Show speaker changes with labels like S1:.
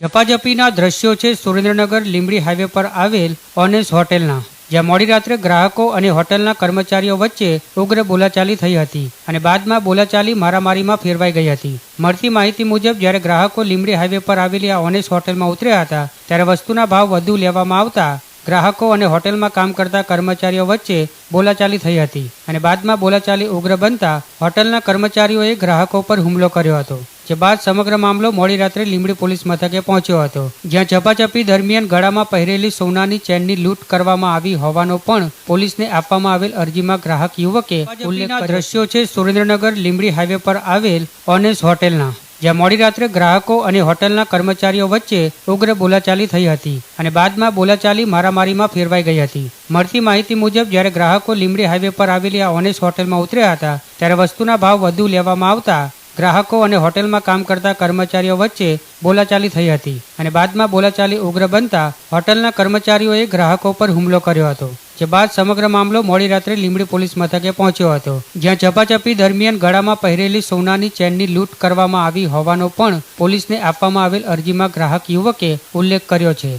S1: ઝપાઝપીના દ્રશ્યો છે સુરેન્દ્રનગર લીંબડી હાઈવે પર આવેલ ઓનેસ હોટેલના, જ્યાં મોડી રાત્રે ગ્રાહકો અને હોટેલના કર્મચારીઓ વચ્ચે ઉગ્ર બોલાચાલી થઈ હતી અને બાદમાં બોલાચાલી મારામારીમાં ફેરવાઈ ગઈ હતી. મળતી માહિતી મુજબ, જ્યારે ગ્રાહકો લીંબડી હાઈવે પર આવેલી આ ઓનેસ હોટેલમાં ઉતર્યા હતા, ત્યારે વસ્તુના ભાવ વધુ લેવામાં આવતા ગ્રાહકો અને હોટેલમાં કામ કરતા કર્મચારીઓ વચ્ચે બોલાચાલી થઈ હતી અને બાદમાં બોલાચાલી ઉગ્ર બનતા હોટલના કર્મચારીઓએ ગ્રાહકો પર હુમલો કર્યો હતો. જે બાદ સમગ્ર મામલો મોડી રાત્રે લીંબડી પોલીસ મથકે પહોંચ્યો હતો જ્યાં ઝપાઝપી દરમિયાન ગળામાં પહેરેલી સોનાની ચેનની લૂંટ કરવામાં આવી હોવાનો પણ પોલીસને આપવામાં આવેલ અરજીમાં ગ્રાહક યુવકે ઉલ્લેખ દ્રશ્યો છે સુરેન્દ્રનગર લીંબડી હાઈવે પર આવેલ ઓનેસ હોટેલના જ્યાં મોડી રાત્રે ગ્રાહકો અને હોટલના કર્મચારીઓ વચ્ચે ઉગ્ર બોલાચાલી થઈ હતી અને બાદમાં બોલાચાલી મારામારીમાં ફેરવાઈ ગઈ હતી. મળતી માહિતી મુજબ જ્યારે ગ્રાહકો લીંબડી હાઈવે પર આવેલી આ ઓનેસ હોટેલમાં ઉતર્યા હતા ત્યારે વસ્તુના ભાવ વધુ લેવામાં આવતા ગ્રાહકો અને હોટેલમાં કામ કરતા કર્મચારીઓ વચ્ચે બોલાચાલી થઈ હતી અને બાદમાં બોલાચાલી ઉગ્ર બનતા હોટલના કર્મચારીઓએ ગ્રાહકો પર હુમલો કર્યો હતો, જે બાદ સમગ્ર મામલો મોડી રાત્રે લીંબડી પોલીસ મથકે પહોંચ્યો હતો. જ્યાં ઝપાઝપી દરમિયાન ગળામાં પહેરેલી સોનાની ચેનની લૂંટ કરવામાં આવી હોવાનો પણ પોલીસને આપવામાં આવેલ અરજીમાં ગ્રાહક યુવકે ઉલ્લેખ કર્યો છે.